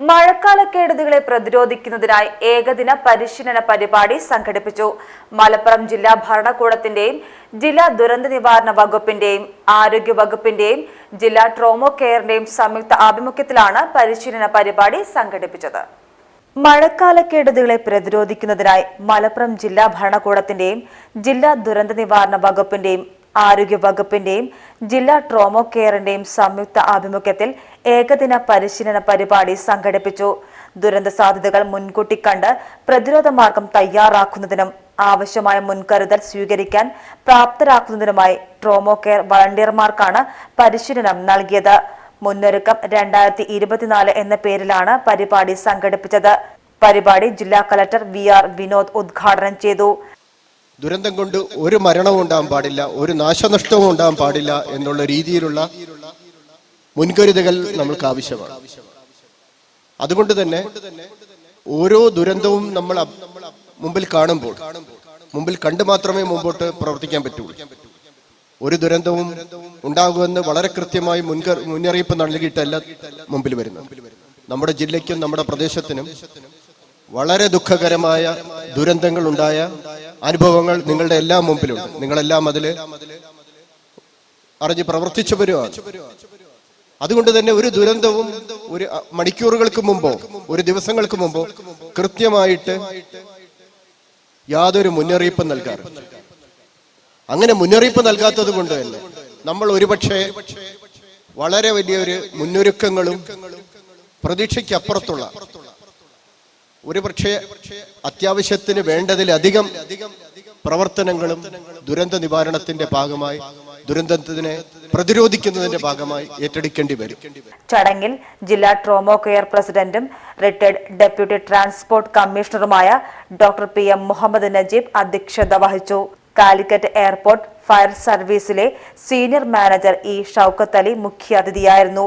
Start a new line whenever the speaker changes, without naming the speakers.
മഴക്കാലക്കെടുതികളെ പ്രതിരോധിക്കുന്നതിനായി ഏകദിന പരിശീലന പരിപാടി സംഘടിപ്പിച്ചു. മലപ്പുറം ജില്ലാ ഭരണകൂടത്തിന്റെയും ജില്ലാ ദുരന്ത നിവാരണ വകുപ്പിന്റെയും ആരോഗ്യ വകുപ്പിന്റെയും ജില്ലാ ട്രോമോ കെയറിന്റെയും സംയുക്ത ആഭിമുഖ്യത്തിലാണ് പരിശീലന പരിപാടി സംഘടിപ്പിച്ചത്. മഴക്കാലക്കെടുതികളെ പ്രതിരോധിക്കുന്നതിനായി മലപ്പുറം ജില്ലാ ഭരണകൂടത്തിന്റെയും ജില്ലാ ദുരന്ത നിവാരണ വകുപ്പിന്റെയും ആരോഗ്യ വകുപ്പിന്റെയും ജില്ലാ ട്രോമോ കെയറിന്റെയും സംയുക്ത ആഭിമുഖ്യത്തിൽ ഏകദിന പരിശീലന പരിപാടി സംഘടിപ്പിച്ചു. ദുരന്ത സാധ്യതകൾ മുൻകൂട്ടി കണ്ട് പ്രതിരോധ മാർഗം തയ്യാറാക്കുന്നതിനും ആവശ്യമായ മുൻകരുതൽ സ്വീകരിക്കാൻ പ്രാപ്തരാക്കുന്നതിനുമായി ട്രോമോ കെയർ വളണ്ടിയർമാർക്കാണ് പരിശീലനം നൽകിയത്. മുന്നൊരുക്കം രണ്ടായിരത്തി ഇരുപത്തിനാല് എന്ന പേരിലാണ് പരിപാടി സംഘടിപ്പിച്ചത്. പരിപാടി ജില്ലാ കലക്ടർ വി ആർ വിനോദ് ഉദ്ഘാടനം ചെയ്തു.
ദുരന്തം കൊണ്ട് ഒരു മരണവും ഉണ്ടാകാൻ പാടില്ല ഒരു നാശനഷ്ടവും ഉണ്ടാകാൻ പാടില്ല എന്നുള്ള രീതിയിലുള്ള മുൻകരുതകൾ നമ്മൾക്ക് ആവശ്യമാണ്. അതുകൊണ്ട് തന്നെ ഓരോ ദുരന്തവും നമ്മൾ മുമ്പിൽ കാണുമ്പോൾ മുമ്പിൽ കണ്ടു മാത്രമേ മുമ്പോട്ട് പ്രവർത്തിക്കാൻ പറ്റുള്ളൂ ഒരു ദുരന്തവും ഉണ്ടാകുമെന്ന് വളരെ കൃത്യമായി മുൻകർ മുന്നറിയിപ്പ് നൽകിയിട്ടല്ല മുമ്പിൽ വരുന്നത്. നമ്മുടെ ജില്ലയ്ക്കും നമ്മുടെ പ്രദേശത്തിനും വളരെ ദുഃഖകരമായ ദുരന്തങ്ങൾ ഉണ്ടായ അനുഭവങ്ങൾ നിങ്ങളുടെ എല്ലാം മുമ്പിലുണ്ട്. നിങ്ങളെല്ലാം അതിൽ അറിഞ്ഞ് പ്രവർത്തിച്ചവരുമാണ്. അതുകൊണ്ട് തന്നെ ഒരു ദുരന്തവും ഒരു മണിക്കൂറുകൾക്ക് മുമ്പോ ഒരു ദിവസങ്ങൾക്ക് മുമ്പോ കൃത്യമായിട്ട് യാതൊരു മുന്നറിയിപ്പും നൽകാറ് അങ്ങനെ മുന്നറിയിപ്പ് നൽകാത്തത് കൊണ്ട് തന്നെ നമ്മൾ ഒരുപക്ഷെ വളരെ വലിയൊരു മുന്നൊരുക്കങ്ങളും പ്രതീക്ഷയ്ക്കപ്പുറത്തുള്ള ഒരു പക്ഷേ അത്യാവശ്യത്തിന് വേണ്ടതിലധികം പ്രവർത്തനങ്ങളും ദുരന്ത നിവാരണത്തിന്റെ ഭാഗമായി ദുരന്തത്തിനെ പ്രതിരോധിക്കുന്നതിന്റെ ഭാഗമായി ഏറ്റെടുക്കേണ്ടി വരും.
ചടങ്ങിൽ ജില്ലാ ട്രോമോ കെയർ പ്രസിഡന്റും retired deputy transport കമ്മീഷണറുമായ doctor P M Muhammad Najeeb അധ്യക്ഷത വഹിച്ചു. Calicut airport fire സർവീസിലെ senior manager E Shoukath Ali മുഖ്യാതിഥിയായിരുന്നു.